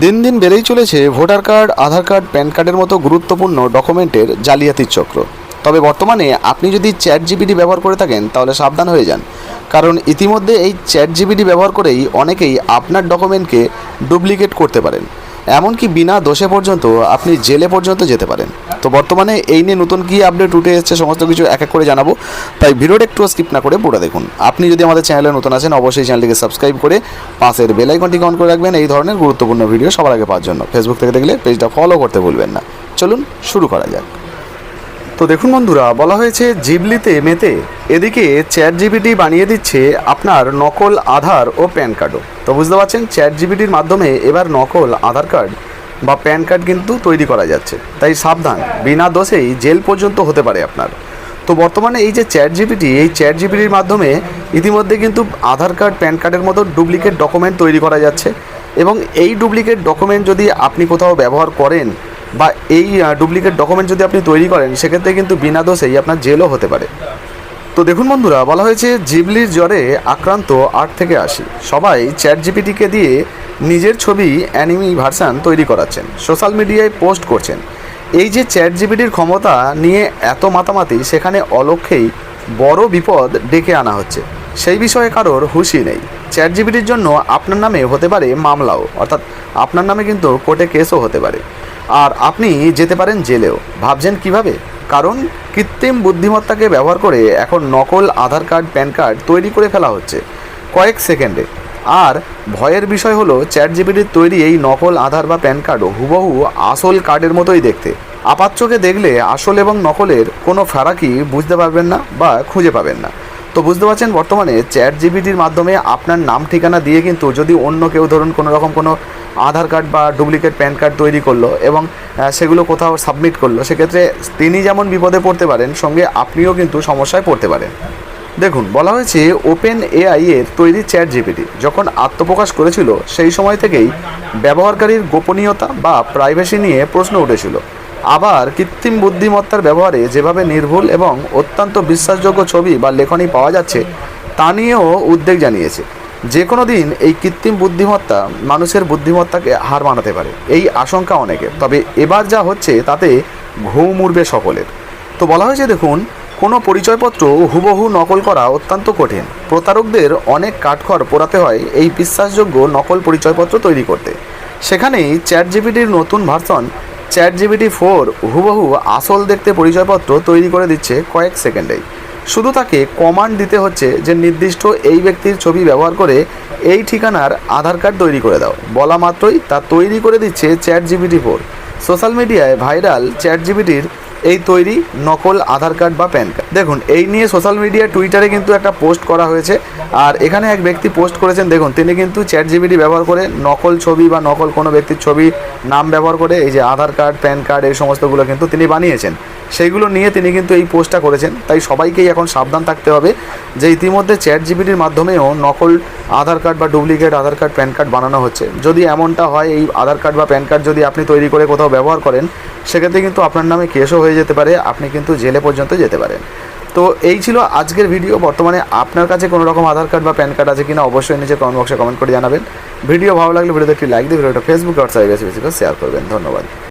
দিন দিন বেড়েই চলেছে voter card, Aadhaar card, PAN কার্ডের মতো গুরুত্বপূর্ণ ডকুমেন্টের জালিয়াতির চক্র। তবে বর্তমানে আপনি যদি চ্যাট জিপিটি ব্যবহার করে থাকেন, তাহলে সাবধান হয়ে যান। কারণ ইতিমধ্যে এই চ্যাট জিবিডি ব্যবহার করেই অনেকেই আপনার ডকুমেন্টকে ডুপ্লিকেট করতে পারেন। এমনকি বিনা দোষে পর্যন্ত আপনি জেলে পর্যন্ত যেতে পারেন। তো বর্তমানে এই নিয়ে নতুন কী আপডেট উঠে এসেছে সমস্ত কিছু এক এক করে জানাব। তাই ভিডিওটা একটু স্কিপ না করে পুরো দেখুন। আপনি যদি আমাদের চ্যানেলে নতুন আছেন, অবশ্যই চ্যানেলটিকে সাবস্ক্রাইব করে পাশের বেল আইকনটিকে অন করে রাখবেন। এই ধরনের গুরুত্বপূর্ণ ভিডিও সবার আগে পাওয়ার জন্য। ফেসবুক থেকে দেখলে পেজটা ফলো করতে ভুলবেন না। চলুন শুরু করা যাক। তো দেখুন বন্ধুরা, বলা হয়েছে জিবলিতে মেতে এদিকে চ্যাট জিবিটি বানিয়ে দিচ্ছে আপনার নকল আধার ও প্যান কার্ডও। তো বুঝতে পারছেন চ্যাট জিবিটির মাধ্যমে এবার নকল আধার কার্ড বা প্যান কার্ড কিন্তু তৈরি করা যাচ্ছে। তাই সাবধান, বিনা দোষেই জেল পর্যন্ত হতে পারে আপনার। তো বর্তমানে এই যে চ্যাট জিপিটি এই চ্যাট জিপিটির মাধ্যমে ইতিমধ্যে কিন্তু আধার কার্ড, প্যান কার্ডের মতো ডুপ্লিকেট ডকুমেন্ট তৈরি করা যাচ্ছে এবং এই ডুপ্লিকেট ডকুমেন্ট যদি আপনি কোথাও ব্যবহার করেন বা এই ডুপ্লিকেট ডকুমেন্ট যদি আপনি তৈরি করেন, সেক্ষেত্রে কিন্তু বিনা দোষেই আপনার জেলও হতে পারে। তো দেখুন বন্ধুরা, বলা হয়েছে জিবলির জ্বরে আক্রান্ত আট থেকে আশি। সবাই চ্যাট জিপিটিকে দিয়ে নিজের ছবি অ্যানিমি ভার্সান তৈরি করাচ্ছেন সোশ্যাল মিডিয়ায় পোস্ট করছেন। এই যে চ্যাট জিপিটির ক্ষমতা নিয়ে এত মাতামাতি, সেখানে অলক্ষেই বড় বিপদ ডেকে আনা হচ্ছে। সেই বিষয়ে কারোর হুঁশি নেই। চ্যাট জিপিটির জন্য আপনার নামে হতে পারে মামলাও, অর্থাৎ আপনার নামে কিন্তু কোর্টে কেসও হতে পারে। আর আপনি যেতে পারেন জেলেও। ভাবছেন কীভাবে? কারণ কৃত্রিম বুদ্ধিমত্তাকে ব্যবহার করে এখন নকল আধার কার্ড, প্যান কার্ড তৈরি করে ফেলা হচ্ছে। কয়েক সেকেন্ডে। আর ভয়ের বিষয় হলো চ্যাট জিপিটির তৈরি এই নকল আধার বা প্যান কার্ডও হুবহু আসল কার্ডের মতোই দেখতে। আপাত চোখে দেখলে আসল এবং নকলের কোনো ফারাকি বুঝতে পারবেন না বা খুঁজে পাবেন না। তো বুঝতে পারছেন, বর্তমানে চ্যাট জিপিটির মাধ্যমে আপনার নাম ঠিকানা দিয়ে কিন্তু যদি অন্য কেউ ধরুন কোনো রকম কোনো আধার কার্ড বা ডুপ্লিকেট প্যান কার্ড তৈরি করল এবং সেগুলো কোথাও সাবমিট করল, সেক্ষেত্রে তিনি যেমন বিপদে পড়তে পারেন, সঙ্গে আপনিও কিন্তু সমস্যায় পড়তে পারেন। দেখুন, বলা হয়েছে ওপেন এআই এর তৈরি চ্যাট জিপিটি যখন আত্মপ্রকাশ করেছিল, সেই সময় থেকেই ব্যবহারকারীর গোপনীয়তা বা প্রাইভেসি নিয়ে প্রশ্ন উঠেছিল। আবার কৃত্রিম বুদ্ধিমত্তার ব্যবহারে যেভাবে নির্ভুল এবং অত্যন্ত বিশ্বাসযোগ্য ছবি বা লেখনী পাওয়া যাচ্ছে, তা নিয়েও উদ্বেগ জানিয়েছে। যে কোনো দিন এই কৃত্রিম বুদ্ধিমত্তা মানুষের বুদ্ধিমত্তাকে হার মানাতে পারে। এই আশঙ্কা অনেকের। তবে এবার যা হচ্ছে, তাতে ঘুম উড়বে সকলের। তো বলা হয়েছে, দেখুন, কোনো পরিচয়পত্র হুবহু নকল করা অত্যন্ত কঠিন। প্রতারকদের অনেক কাঠখড় পোড়াতে হয় এই বিশ্বাসযোগ্য নকল পরিচয়পত্র তৈরি করতে। সেখানেই চ্যাট জিপিটির নতুন ভার্সন চ্যাট জিবিটি ফোর হুবহু আসল দেখতে পরিচয়পত্র তৈরি করে দিচ্ছে কয়েক সেকেন্ডেই। শুধু তাকে কমান্ড দিতে হচ্ছে যে নির্দিষ্ট এই ব্যক্তির ছবি ব্যবহার করে এই ঠিকানার আধার কার্ড তৈরি করে দাও। বলা মাত্রই তা তৈরি করে দিচ্ছে চ্যাট জিবিটি ফোর। সোশ্যাল মিডিয়ায় ভাইরাল চ্যাট জিপিটির এই তৈরি নকল আধার কার্ড বা প্যান কার্ড। দেখুন, এই নিয়ে সোশ্যাল মিডিয়া টুইটারে কিন্তু একটা পোস্ট করা হয়েছে। আর এখানে এক ব্যক্তি পোস্ট করেছেন, দেখুন, তিনি কিন্তু চ্যাট জিবিটি ব্যবহার করে নকল ছবি বা নকল কোনো ব্যক্তির ছবি, নাম ব্যবহার করে এই যে আধার কার্ড, প্যান কার্ড, এই সমস্তগুলো কিন্তু তিনি বানিয়েছেন। সেইগুলো নিয়ে তিনি কিন্তু এই পোস্টটা করেছেন। তাই সবাইকেই এখন সাবধান থাকতে হবে যে ইতিমধ্যে চ্যাট জিবিটির মাধ্যমেও নকল আধার কার্ড বা duplicate Aadhaar card, PAN card বানানো হচ্ছে। যদি এমনটা হয়, এই আধার কার্ড বা প্যান কার্ড যদি আপনি তৈরি করে কোথাও ব্যবহার করেন সেক্ষেত্রে কিন্তু আপনার নামে কেসও হয়ে যেতে পারে, আপনি কিন্তু জেলে পর্যন্ত যেতে পারেন। তো এই ছিল আজকের ভিডিও। বর্তমানে আপনার কাছে কোনো রকম আধার কার্ড বা প্যান কার্ড আছে কিনা অবশ্যই নিচে কমেন্ট বক্সে কমেন্ট করে জানাবেন। ভিডিও ভালো লাগলে ভিডিওতে একটি লাইক দিয়ে ভিডিওটা ফেসবুক হোয়াটসঅ্যাপে বেশি বেশি করে শেয়ার করবেন। ধন্যবাদ।